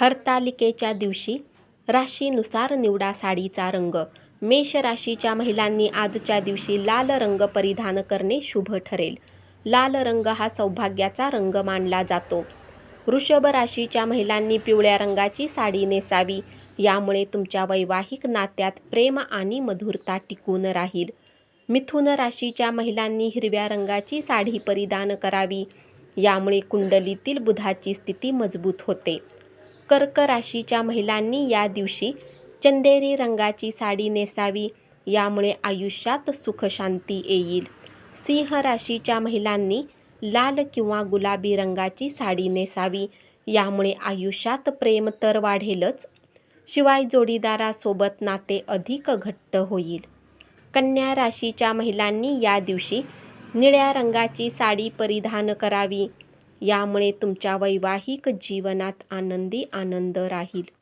हरतालिकेच्या दिवशी राशीनुसार निवडा साडीचा रंग. मेष राशीच्या महिलांनी आजच्या दिवशी लाल रंग परिधान करणे शुभ ठरेल. लाल रंग हा सौभाग्याचा रंग मानला जातो. वृषभ राशीच्या महिलांनी पिवळ्या रंगाची साडी नेसावी. यामुळे तुमच्या वैवाहिक नात्यात प्रेम आणि मधुरता टिकून राहील. मिथुन राशीच्या महिलांनी हिरव्या रंगाची साडी परिधान करावी. यामुळे कुंडलीतील बुधाची स्थिती मजबूत होते. कर्क राशीच्या महिलांनी या दिवशी चंदेरी रंगाची साडी नेसावी यामुळे आयुष्यात सुखशांती येईल. सिंह राशीच्या महिलांनी लाल किंवा गुलाबी रंगाची साडी नेसावी यामुळे आयुष्यात प्रेम तर वाढेलच. शिवाय जोडीदारासोबत नाते अधिक घट्ट होईल. कन्या राशीच्या महिलांनी या दिवशी निळ्या रंगाची साडी परिधान करावी यामुळे तुमच्या वैवाहिक जीवनात आनंदी आनंद राहील.